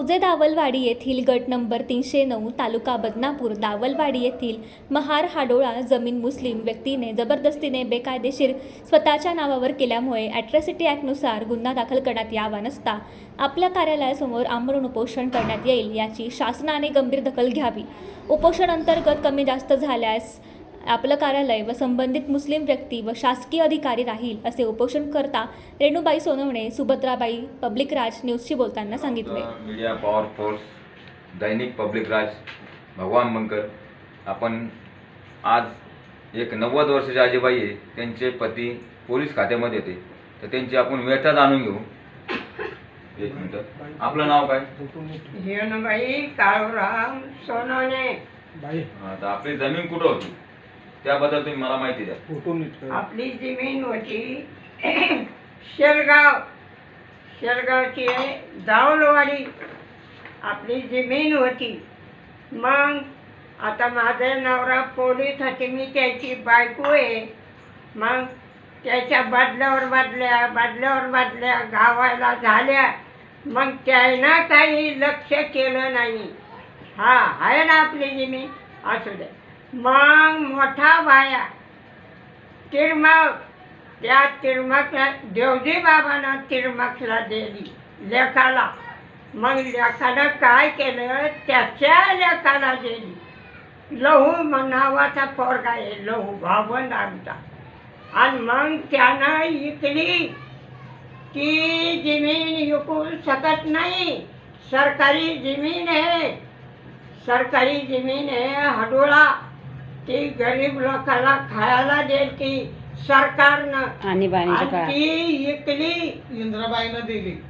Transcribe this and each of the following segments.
दावलवाडी येथील गट नंबर तीनशे नऊ तालुका बदनापूर दावलवाडी येथील महार हाडोळा जमीन मुस्लिम व्यक्तीने जबरदस्तीने बेकायदेशीर स्वतःच्या नावावर केल्यामुळे ॲट्रॉसिटी ॲक्टनुसार गुन्हा दाखल करण्यात यावा नसता. आपल्या कार्यालयासमोर आमरण उपोषण करण्यात येईल याची शासनाने गंभीर दखल घ्यावी. उपोषण अंतर्गत कमी जास्त झाल्यास आपलं कार्यालय व संबंधित मुस्लिम व्यक्ती व शासकीय अधिकारी राहील असे उपोषणकर्ता रेणुबाई सोनवणे सुभद्राबाई पब्लिक राज न्यूजशी बोलताना सांगितले. मीडिया पॉवर फोर्स दैनिक पब्लिक राज भगवान बंकर आपण आज एक नव्वद वर्षाची आजीबाई आहे त्यांचे पती पोलीस खात्यामध्ये येते तर त्यांची आपण व्यथा जाणून घेऊ. एक मिनिट. आपलं नाव काय? जीवनबाई काळूराम सोनवणे. बाई हा, तर आपली जमीन कुठं होती? त्याबद्दल तुम्ही मला माहिती द्या. फोटो नीट कर. आपली जमीन होती शेलगाव शेलगावची आहे दावलवाडी आपली जमीन होती. मग आता माझा नवरा पोलीस होते. मी त्याची बायको आहे. मग त्याच्या बदल्यावर बदल्या बदल्यावर बदल्या गावायला झाल्या. मग त्यानं काही लक्ष केलं नाही. हा आहे ना आपली जमीन? असू दे मग मोठा बाया तिरमक त्या तिरमकला देवजी बाबानं तिरमकला दिली लेखाला. मग लेखानं काय केलं? त्याच्या लेखाला दिली लहू म्हणावाचा पोरगा आहे लहू भावंड आमचा. आणि मग त्यानं इकली की जमीन विकू शकत नाही. सरकारी जमीन आहे. सरकारी जमीन आहे हडोळा. ती गरीब लोकांना खायला द्यायची सरकारनं. आणीबाणीच्या आणि काळात. ती इकली. इंद्राबाईनं दिली.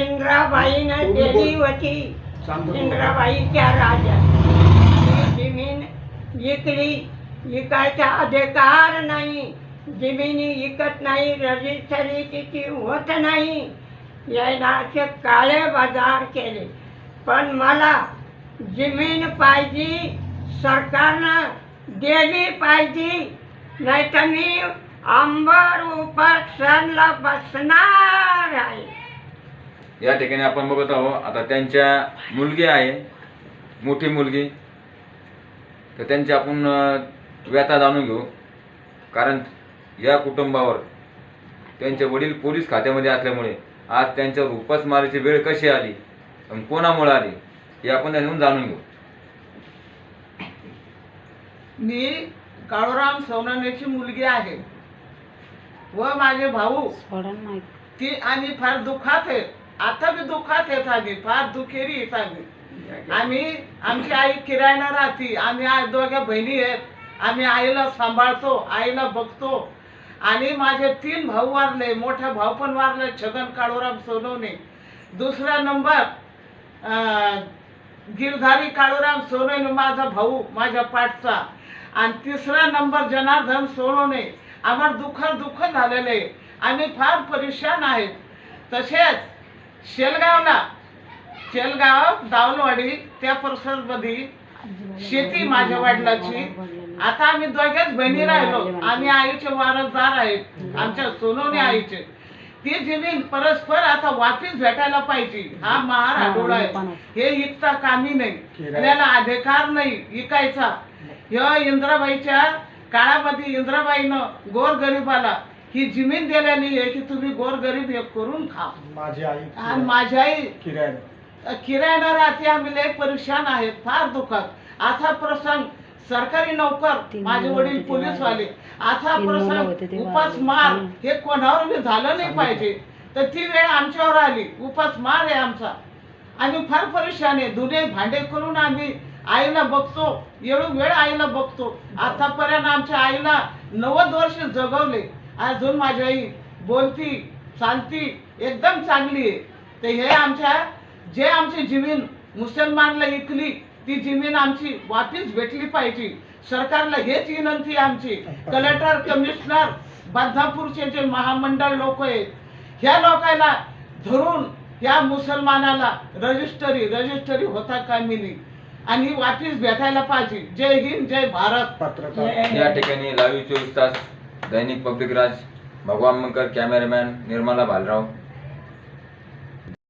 इंद्राबाईनं दिली होती. इंद्राबाईच्या राजा. ती जमीन विकली विकायचा अधिकार नाही. जमिनी विकत नाही. रजिस्टरी तिची होत नाही. यायला असे काळे बाजार केले. पण मला जमीन पाहिजे सरकारनं. गेली पाहिजे नाहीतर मी अंबर उपासनला बसणार आहे. या ठिकाणी आपण बघत आहोत आता त्यांच्या मुलगी आहे मोठी मुलगी. तर त्यांची आपण व्यथा जाणून घेऊ. कारण या कुटुंबावर त्यांचे वडील पोलीस खात्यामध्ये असल्यामुळे आज त्यांच्यावर उपासमारीची वेळ कशी आली आणि कोणामुळे आली हे आपण त्यांना जाणून घेऊ. मी काळूराम सोनानेची मुलगी आहे. व माझे भाऊ. ती आम्ही फार दुःखात आहे. आता बी दुःखात आहेत आम्ही फार दुखेरी आहेत आम्ही आम्ही आमची आई किरायला राहते. आम्ही आ- दोघ्या बहिणी आहेत. आम्ही आईला सांभाळतो आईला बघतो. आणि माझे तीन भाऊ वारले. मोठा भाऊ पण वारले छगन काळूराम सोनवणे. दुसरा नंबर गिरधारी काळूराम सोनवणे माझा भाऊ माझ्या पाठचा. आणि तिसरा नंबर जनार्दन सोनवणे. आम्हाला दुःख दुःख झालेलं. आहे आम्ही फार परेशान आहेत. तसेच शेलगावला शेलगाव दावलवाडी त्या परिसरमध्ये शेती माझ्या वडिलाची. आता आम्ही दोघेच बहिणी राहिलो. आम्ही आईचे वारसदार आहेत. आमच्या सोनवणे आईचे. ती जमीन परस्पर आता वापिस भेटायला पाहिजे. हा महार आठवडा आहे. हे इकता कामी नाही. आणि याला अधिकार नाही. इकायचा. ह्या इंद्राबाईच्या काळामध्ये इंद्राबाईनं गोरगरिबाला ही जमीन दिलेली आहे की तुम्ही गोरगरीब हे करून खा. माझी आई आणि माझी आई किरायन किरायना राहते आम्ही लय परेशान आहेत फार दुःखात. असा प्रसंग सरकारी नोकर माझे वडील पोलीस. वाले असा प्रसंग. उपास मार. हे कोणावर बी झालं नाही पाहिजे. तर ती वेळ आमच्यावर आली. उपास मार आहे आमचा. आम्ही फार परेशान आहे. धुणे भांडे करून आम्ही आईला बघतो एवढी वेळ आईला बघतो. आतापर्यंत आमच्या आईला नव्वद वर्ष जगवले. अजून माझी आई बोलती चालती एकदम चांगली आहे. तर हे आमच्या जे आमची जमीन मुसलमानला इकली ती जमीन आमची वापिस भेटली पाहिजे. सरकारला हेच विनंती आमची. कलेक्टर कमिशनर बदनापूरचे जे महामंडळ लोक आहेत ह्या लोकांना धरून या मुसलमानाला रजिस्टरी रजिस्टरी होता कामिनी आणि वापिस भेटायला पाहिजे. जय हिंद जय भारत. पत्रकार. या ठिकाणी लाईव्ह चोवीस तास दैनिक पब्लिक राज भगवान मंकर कॅमेरामॅन निर्मला भालराव